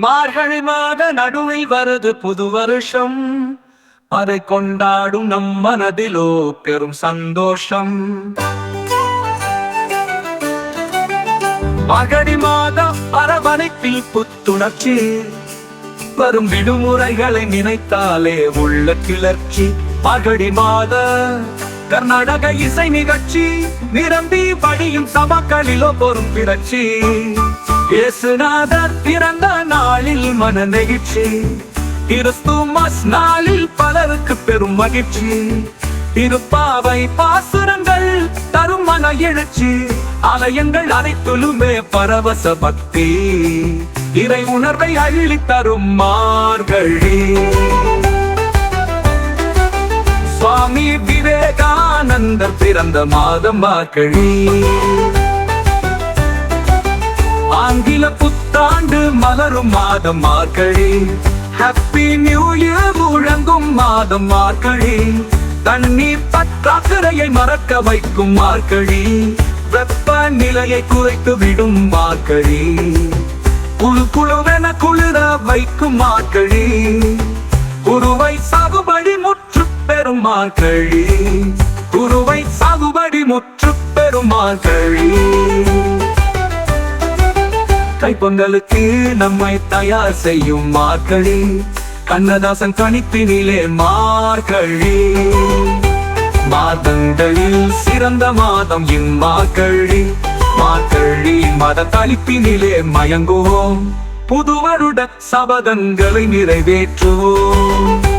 மார்கழி மாத நடுவை வருது புது வருஷம். அதை கொண்டாடும் நம் மனதிலோ பெரும் சந்தோஷம். மகடி மாதம் அரவணைப்பில் புத்துணர்ச்சி. வரும் விடுமுறைகளை நினைத்தாலே உள்ள கிளர்ச்சி. மகடி மாத கர்நாடக இசை நிகழ்ச்சி. நிரம்பி படியும் சமக்களிலோ பொறும் பிறச்சி. இயேசுநாதர் பிறந்த நாள். நாளில் மன நெகிழ்ச்சி கிறிஸ்துமஸ் நாளில் பலருக்கு பெரும் மகிழ்ச்சி. திருப்பாவை பாசுரங்கள் தரும் மன எழுச்சி. ஆலயங்கள் அனைத்துலுமே பரவச பக்தி. இறை உணர்வை அள்ளி தரும் மார்கழி. சுவாமி விவேகானந்தர் பிறந்த மாதம் மார்கழி. ஆங்கில புத்த மலரும் மாதம் மார்கழி. ஹாப்பி நியூ இயர் முழங்கும் மாதம் மார்கழி. தண்ணி பற்றாக்குறையை மறக்க வைக்கும் மார்கழி. வெப்ப நிலையை குறைத்து விடும் மார்கழி. குழு குழுவென குளிர வைக்கும் மார்கழி. குருவை சாகுபடி முற்று பெறும் மார்கழி. குருவை சாகுபடி முற்று பெறும் மார்கழி. தைப்பொங்கலுக்கு நம்மை தயார் செய்யும் மார்கழி. கண்ணதாசன் கணிப்பினிலே மார்கழி. மாதங்களில் சிறந்த மாதம் இம்மார்கழி மார்கழி. மத தளிப்பினிலே மயங்குவோம். புது வருட சபதங்களை நிறைவேற்றுவோம்.